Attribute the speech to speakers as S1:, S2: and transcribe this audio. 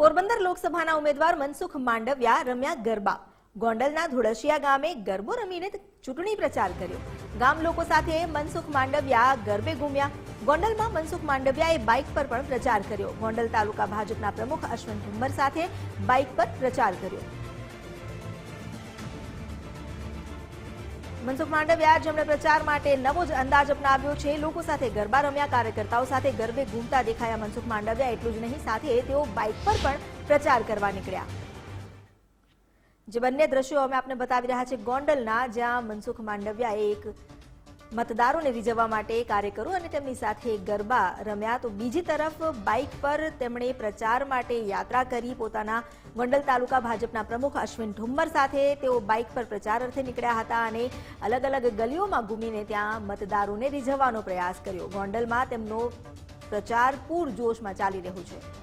S1: પોરબંદર લોકસભાના ઉમેદવાર મનસુખ માંડવિયા રમ્યા ગરબા. ગોંડલના ધુળસિયા ગામે ગરબો રમીને ચૂંટણી પ્રચાર કર્યો. ગામ લોકો સાથે મનસુખ માંડવિયા ગરબે ઘૂમ્યા. ગોંડલમાં મનસુખ માંડવિયાએ બાઇક પર પણ પ્રચાર કર્યો. ગોંડલ તાલુકા ભાજપના પ્રમુખ અશ્વન ઠુમ્મર સાથે બાઇક પર પ્રચાર કર્યો. મનસુખ માંડવિયા જેમણે પ્રચાર માટે નવો જ અંદાજ અપનાવ્યો છે. લોકો સાથે ગરબા રમ્યા, કાર્યકર્તાઓ સાથે ગરબે ઘૂમતા દેખાયા મનસુખ માંડવિયા, એટલું જ નહીં, સાથે તેઓ બાઇક પર પણ પ્રચાર કરવા નીકળ્યા. જે બંને દ્રશ્યો અમે આપને બતાવી રહ્યા છે ગોંડલના, જ્યાં મનસુખ માંડવિયાએ એક મતદારોને રીઝવવા માટે કાર્યકરો અને તેમની સાથે ગરબા રમ્યા. તો બીજી તરફ બાઇક પર તેમણે પ્રચાર માટે યાત્રા કરી. પોતાના ગોંડલ તાલુકા ભાજપના પ્રમુખ અશ્વિન ઠુમ્મર સાથે તેઓ બાઇક પર પ્રચાર અર્થે નીકળ્યા હતા અને અલગ અલગ ગલીઓમાં ઘૂમીને ત્યાં મતદારોને રીઝવવાનો પ્રયાસ કર્યો. ગોંડલમાં તેમનો પ્રચાર પૂરજોશમાં ચાલી રહ્યો છે.